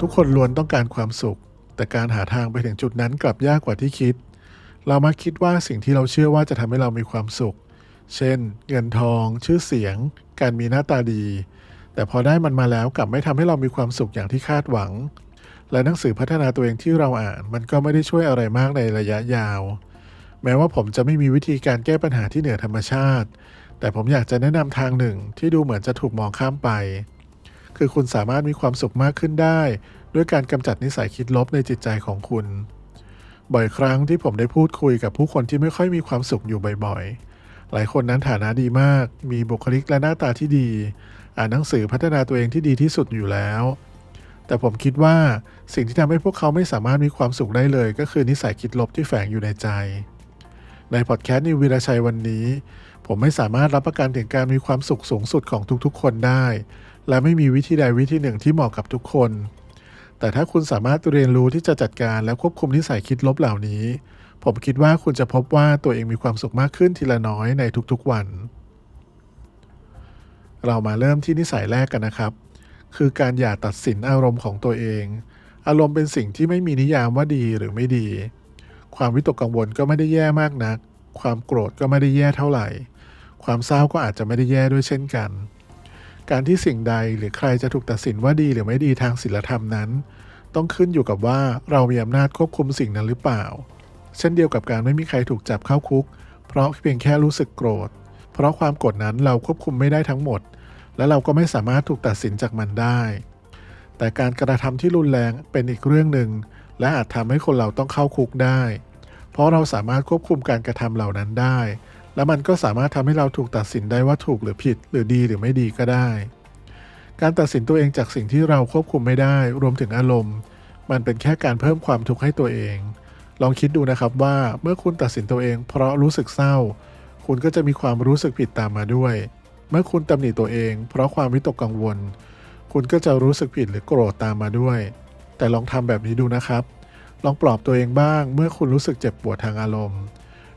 ทุกคนล้วนต้องการความสุข แต่การหาทางไปถึงจุดนั้นกลับยากกว่าที่คิด เรามักคิดว่าสิ่งที่เราเชื่อว่าจะทำให้เรามีความสุข เช่น เงินทอง ชื่อเสียง การมีหน้าตาดี แต่พอได้มันมาแล้วกลับไม่ทำให้เรามีความสุขอย่างที่คาดหวัง และหนังสือพัฒนาตัวเองที่เราอ่าน มันก็ไม่ได้ช่วยอะไรมากในระยะยาว แม้ว่าผมจะไม่มีวิธีการแก้ปัญหาที่เหนือธรรมชาติ แต่ผมอยากจะแนะนำทางหนึ่งที่ดูเหมือนจะถูกมองข้ามไป คือคุณสามารถมีความสุขมากขึ้นได้ ด้วยการกำจัดนิสัยคิดลบในจิตใจของคุณ บ่อยครั้งที่ผมได้พูดคุยกับผู้คนที่ไม่ค่อยมีความสุขอยู่บ่อยๆ หลายคนนั้นฐานะดีมาก มีบุคลิกและหน้าตาที่ดี อ่านหนังสือพัฒนาตัวเองที่ดีที่สุดอยู่แล้ว แต่ผมคิดว่าสิ่งที่ทำให้พวกเขาไม่สามารถมีความสุขได้เลย ก็คือนิสัยคิดลบที่แฝงอยู่ในใจ ในพอดแคสต์นิววีรชัยวันนี้ผมไม่สามารถรับประกันถึงการมีความสุขสูงสุดของทุกๆ คนได้ และไม่มีวิธีใดวิธีหนึ่งที่เหมาะกับทุกคน แต่ถ้าคุณสามารถเรียนรู้ที่จะจัดการและควบคุมนิสัยคิดลบเหล่านี้ ผมคิดว่าคุณจะพบว่าตัวเองมีความสุขมากขึ้นทีละน้อยในทุกๆวัน เรามาเริ่มที่นิสัยแรกกันนะครับ คือการอย่าตัดสินอารมณ์ของตัวเอง อารมณ์เป็นสิ่งที่ไม่มีนิยามว่าดีหรือไม่ดี ความวิตกกังวลก็ไม่ได้แย่มากนัก ความโกรธก็ไม่ได้แย่เท่าไหร่ ความเศร้าก็อาจจะไม่ได้แย่ด้วยเช่นกัน การที่สิ่งใดหรือใครจะถูกตัดสินว่าดีหรือไม่ดีทางศีลธรรมนั้น ต้องขึ้นอยู่กับว่าเรามีอำนาจควบคุมสิ่งนั้นหรือเปล่า เช่นเดียวกับการไม่มีใครถูกจับเข้าคุก เพราะเพียงแค่รู้สึกโกรธ เพราะความโกรธนั้นเราควบคุมไม่ได้ทั้งหมด และเราก็ไม่สามารถถูกตัดสินจากมันได้ แต่การกระทำที่รุนแรงเป็นอีกเรื่องหนึ่ง และอาจทำให้คนเราต้องเข้าคุกได้ เพราะเราสามารถควบคุมการกระทำเหล่านั้นได้ และมันก็สามารถทำให้เราถูกตัดสินได้ว่าถูกหรือผิด หรือดีหรือไม่ดีก็ได้ การตัดสินตัวเองจากสิ่งที่เราควบคุมไม่ได้ รวมถึงอารมณ์ มันเป็นแค่การเพิ่มความทุกข์ให้ตัวเอง ลองคิดดูนะครับว่าเมื่อคุณตัดสินตัวเอง เพราะรู้สึกเศร้า คุณก็จะมีความรู้สึกผิดตามมาด้วย เมื่อคุณตำหนิตัวเอง เพราะความวิตกกังวล คุณก็จะรู้สึกผิดหรือโกรธตามมาด้วย แต่ลองทำแบบนี้ดูนะครับ ลองปลอบตัวเองบ้าง เมื่อคุณรู้สึกเจ็บปวดทางอารมณ์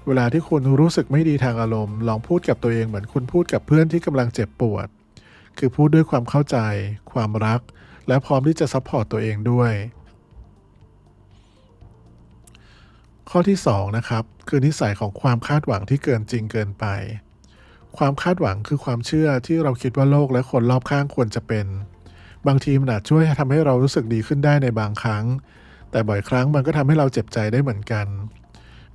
เวลาที่คุณรู้สึกไม่ดีทางอารมณ์ ลองพูดกับตัวเองเหมือนคุณพูดกับเพื่อนที่กำลังเจ็บปวด คือพูดด้วยความเข้าใจ ความรัก และพร้อมที่จะซัพพอร์ตตัวเองด้วย ข้อที่ 2 นะครับ คือนิสัยของความคาดหวังที่เกินจริงเกินไป ความคาดหวังคือความเชื่อที่เราคิดว่าโลกและคนรอบข้างควรจะเป็น บางทีมันอาจช่วยทำให้เรารู้สึกดีขึ้นได้ในบางครั้ง แต่บ่อยครั้งมันก็ทำให้เราเจ็บใจได้เหมือนกัน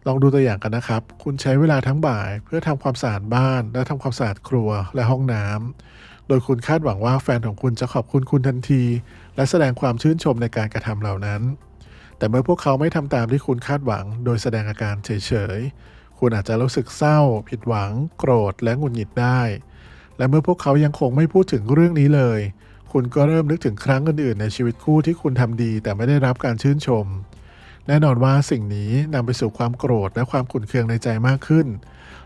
ลองดูตัวอย่างกันนะครับ คุณใช้เวลาทั้งบ่ายเพื่อทำความสะอาดบ้าน และทำความสะอาดครัวและห้องน้ำ โดยคุณคาดหวังว่าแฟนของคุณจะขอบคุณคุณทันที และแสดงความชื่นชมในการกระทำเหล่านั้น แต่เมื่อพวกเขาไม่ทำตามที่คุณคาดหวัง โดยแสดงอาการเฉยๆ คุณอาจจะรู้สึกเศร้า ผิดหวัง โกรธ และหงุดหงิดได้ และเมื่อพวกเขายังคงไม่พูดถึงเรื่องนี้เลย คุณก็เริ่มนึกถึงครั้งอื่นๆ ในชีวิตคู่ที่คุณทำดี แต่ไม่ได้รับการชื่นชม แน่นอนว่าสิ่งนี้นำไปสู่ความโกรธและความขุ่นเคืองในใจมากขึ้น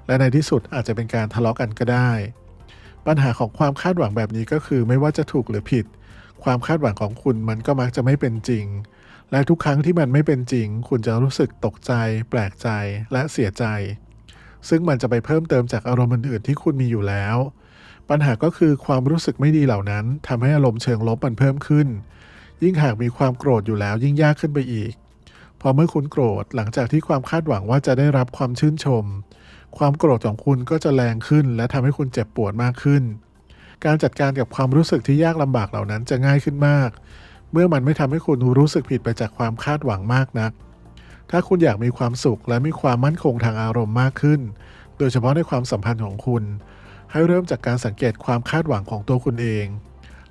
และในที่สุดอาจจะเป็นการทะเลาะกันก็ได้ ปัญหาของความคาดหวังแบบนี้ก็คือไม่ว่าจะถูกหรือผิด ความคาดหวังของคุณมันก็มักจะไม่เป็นจริง และทุกครั้งที่มันไม่เป็นจริง คุณจะรู้สึกตกใจ แปลกใจและเสียใจ ซึ่งมันจะไปเพิ่มเติมจากอารมณ์อื่นๆที่คุณมีอยู่แล้ว ปัญหาก็คือความรู้สึกไม่ดีเหล่านั้นทำให้อารมณ์เชิงลบมันเพิ่มขึ้น ยิ่งหากมีความโกรธอยู่แล้วยิ่งยากขึ้นไปอีก พอเมื่อคุณโกรธหลังจากที่ความคาดหวังว่าจะได้รับความชื่นชม ความโกรธของคุณก็จะแรงขึ้น และทำให้คุณเจ็บปวดมากขึ้น การจัดการกับความรู้สึกที่ยากลำบากเหล่านั้นจะง่ายขึ้นมาก เมื่อมันไม่ทำให้คุณรู้สึกผิดไปจากความคาดหวังมากนัก ถ้าคุณอยากมีความสุขและมีความมั่นคงทางอารมณ์มากขึ้น โดยเฉพาะในความสัมพันธ์ของคุณ ให้เริ่มจากการสังเกตความคาดหวังของตัวคุณเอง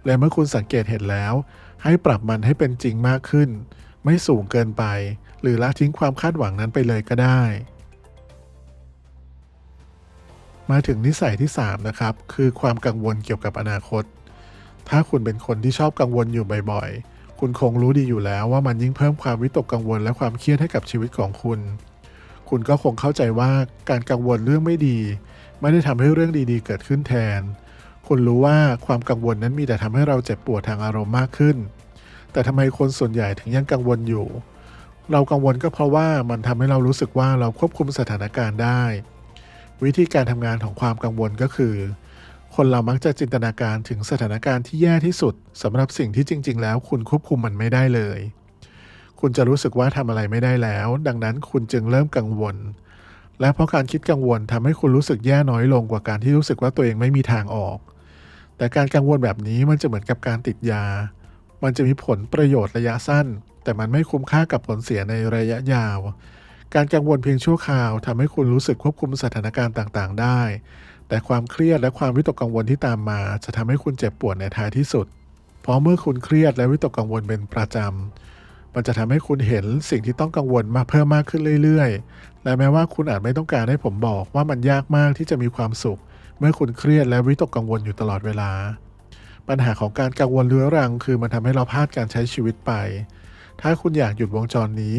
และเมื่อคุณสังเกตเห็นแล้ว ให้ปรับมันให้เป็นจริงมากขึ้น ไม่สูงเกินไป หรือละทิ้งความคาดหวังนั้นไปเลยก็ได้ มาถึงนิสัยที่ 3 นะครับ คือความกังวลเกี่ยวกับอนาคต ถ้าคุณเป็นคนที่ชอบกังวลอยู่บ่อยๆ คุณคงรู้ดีอยู่แล้วว่ามันยิ่งเพิ่มความวิตกกังวลและความเครียดให้กับชีวิตของคุณ คุณก็คงเข้าใจว่าการกังวลเรื่องไม่ดี ไม่ได้ทำให้เรื่องดีๆ เกิดขึ้นแทน คุณรู้ว่าความกังวลนั้นมีแต่ทำให้เราเจ็บปวดทางอารมณ์มากขึ้น แต่ทำไมคนส่วนใหญ่ถึงยังกังวลอยู่ เรากังวลก็เพราะว่ามันทำให้เรารู้สึกว่าเราควบคุมสถานการณ์ได้ วิธีการทำงานของความกังวลก็คือ คนเรามักจะจินตนาการถึงสถานการณ์ที่แย่ที่สุดสำหรับสิ่งที่จริง ๆ แล้ว คุณควบคุมมันไม่ได้เลย คุณจะรู้สึกว่าทำอะไรไม่ได้แล้ว ดังนั้นคุณจึงเริ่มกังวล และเพราะการคิดกังวลทำให้คุณรู้สึกแย่น้อยลงกว่าการที่รู้สึกว่าตัวเองไม่มีทางออก แต่การกังวลแบบนี้มันจะเหมือนกับการติดยา มันจะมีผลประโยชน์ระยะสั้น แต่มันไม่คุ้มค่ากับผลเสียในระยะยาว การกังวลเพียงชั่วคราวทำให้คุณรู้สึกควบคุมสถานการณ์ต่างๆ ได้ แต่ความเครียดและความวิตกกังวลที่ตามมา จะทำให้คุณเจ็บปวดในท้ายที่สุด เพราะเมื่อคุณเครียดและวิตกกังวลเป็นประจำมันจะทำให้คุณเห็นสิ่งที่ต้องกังวลมาเพิ่มมากขึ้นเรื่อยๆ และแม้ว่าคุณอาจไม่ต้องการให้ผมบอกว่ามันยากมากที่จะมีความสุข เมื่อคุณเครียดและวิตกกังวลอยู่ตลอดเวลา ปัญหาของการกังวลเรื้อรัง คือมันทำให้เราพลาดการใช้ชีวิตไป ถ้าคุณอยากหยุดวงจรนี้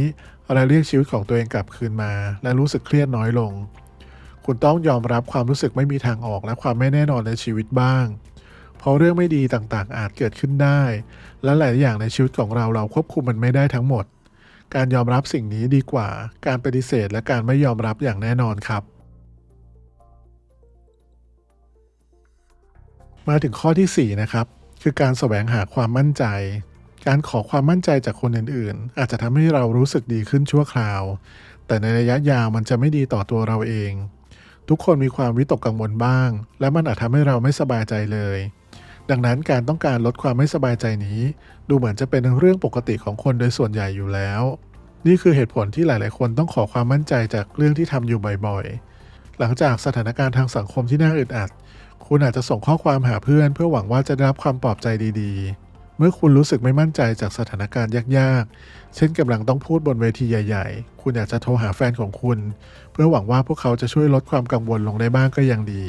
และเรียกชีวิตของตัวเองกลับคืนมา และรู้สึกเครียดน้อยลง คุณต้องยอมรับความรู้สึกไม่มีทางออกและความไม่แน่นอนในชีวิตบ้าง เพราะเรื่องไม่ดีต่างๆ อาจเกิดขึ้นได้ และหลายอย่างในชีวิตของเราเราควบคุมมันไม่ได้ทั้งหมด การยอมรับสิ่งนี้ดีกว่า การปฏิเสธและการไม่ยอมรับอย่างแน่นอนครับ มาถึงข้อที่ 4 นะครับ คือการแสวงหาความมั่นใจ การขอความมั่นใจจากคนอื่นๆ อาจจะทำให้เรารู้สึกดีขึ้นชั่วคราว แต่ในระยะยาวมันจะไม่ดีต่อตัวเราเอง ทุกคนมีความวิตกกังวลบ้าง และมันอาจทำให้เราไม่สบายใจเลย ดังนั้นการต้องการลดความไม่สบายใจนี้ ดูเหมือนจะเป็นเรื่องปกติของคนโดยส่วนใหญ่อยู่แล้ว นี่คือเหตุผลที่หลาย ๆ คนต้องขอความมั่นใจจากเรื่องที่ทำอยู่บ่อย ๆ หลังจากสถานการณ์ทางสังคมที่น่าอึดอัด คุณอาจจะส่งข้อความหาเพื่อน เพื่อหวังว่าจะได้รับความปลอบใจดีๆ เมื่อคุณรู้สึกไม่มั่นใจจากสถานการณ์ยากๆ เช่นกำลังต้องพูดบนเวทีใหญ่ ๆ คุณอาจจะโทรหาแฟนของคุณ เพื่อหวังว่าพวกเขาจะช่วยลดความกังวลลงได้บ้างก็ยังดี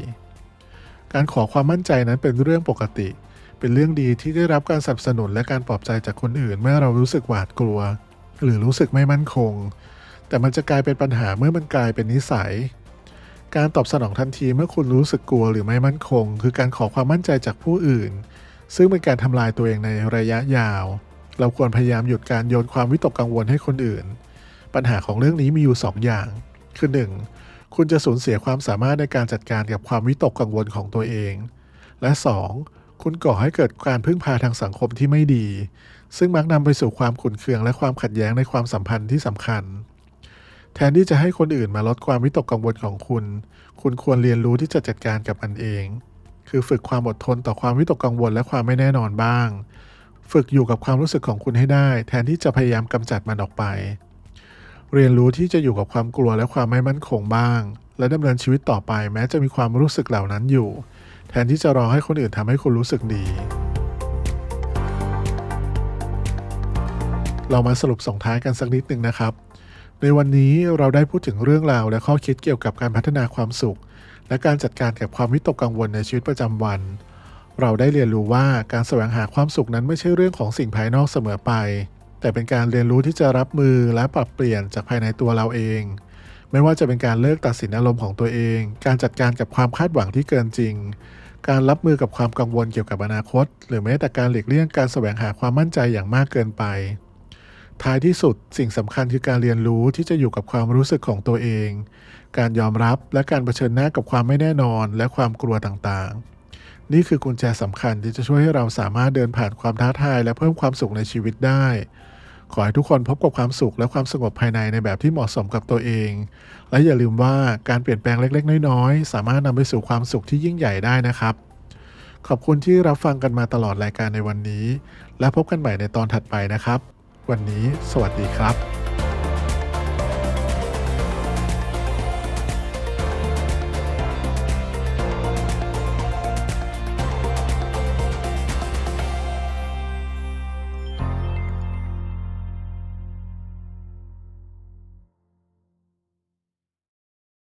การขอความมั่นใจนั้นเป็นเรื่องปกติ เป็นเรื่องดีที่ได้รับการสนับสนุนและการปลอบใจจากคนอื่น เมื่อเรารู้สึกหวาดกลัว หรือรู้สึกไม่มั่นคง แต่มันจะกลายเป็นปัญหาเมื่อมันกลายเป็นนิสัย การตอบสนองทันทีเมื่อคุณรู้สึกกลัวหรือไม่มั่นคง คือการขอความมั่นใจจากผู้อื่น ซึ่งเป็นการทำลายตัวเองในระยะยาว เราควรพยายามหยุดการโยนความวิตกกังวลให้คนอื่น ปัญหาของเรื่องนี้มีอยู่ 2 อย่าง คือ 1. คุณจะสูญเสียความสามารถในการจัดการกับความวิตกกังวลของตัวเอง และ 2. คุณก่อให้เกิดการพึ่งพาทางสังคมที่ไม่ดี ซึ่งมักนำไปสู่ความขุ่นเคืองและความขัดแย้งในความสัมพันธ์ที่สำคัญ แทนที่จะให้คนอื่นมาลดความวิตกกังวลของคุณ คุณควรเรียนรู้ที่จะจัดการกับมันเอง คือฝึกความอดทนต่อความวิตกกังวลและความไม่แน่นอนบ้าง ฝึกอยู่กับความรู้สึกของคุณให้ได้ แทนที่จะพยายามกำจัดมันออกไป เรียนรู้ที่จะอยู่กับความกลัวและความไม่มั่นคงบ้าง และดำเนินชีวิตต่อไปแม้จะมีความรู้สึกเหล่านั้นอยู่ แทนที่จะรอให้คนอื่นทำให้คุณรู้สึกดีเรามาสรุปส่งท้ายกันสักนิดหนึ่งนะครับ ในวันนี้เราได้พูดถึงเรื่องราวและข้อคิดเกี่ยวกับการพัฒนาความสุข และการจัดการกับความวิตกกังวลในชีวิตประจำวัน เราได้เรียนรู้ว่าการแสวงหาความสุขนั้นไม่ใช่เรื่องของสิ่งภายนอกเสมอไป แต่เป็นการเรียนรู้ที่จะรับมือและปรับเปลี่ยนจากภายในตัวเราเอง ไม่ว่าจะเป็นการเลิกตัดสินอารมณ์ของตัวเอง การจัดการกับความคาดหวังที่เกินจริง การรับมือกับความกังวลเกี่ยวกับอนาคต หรือแม้แต่การหลีกเลี่ยงการแสวงหาความมั่นใจอย่างมากเกินไป ท้ายที่สุดสิ่งสำคัญคือการเรียนรู้ที่จะอยู่กับความรู้สึกของตัวเอง การยอมรับและการเผชิญหน้ากับความไม่แน่นอนและความกลัวต่างๆ นี่คือกุญแจสำคัญที่จะช่วยให้เราสามารถเดินผ่านความท้าทายและเพิ่มความสุขในชีวิตได้ ขอให้ทุกคนพบกับความสุขและความสงบภายในในแบบที่เหมาะสมกับตัวเอง และอย่าลืมว่าการเปลี่ยนแปลงเล็กๆ น้อยๆ สามารถนำไปสู่ความสุขที่ยิ่งใหญ่ได้นะครับขอบคุณที่รับฟังกันมาตลอดรายการในวันนี้ และพบกันใหม่ในตอนถัดไปนะครับ วันนี้สวัสดีครับ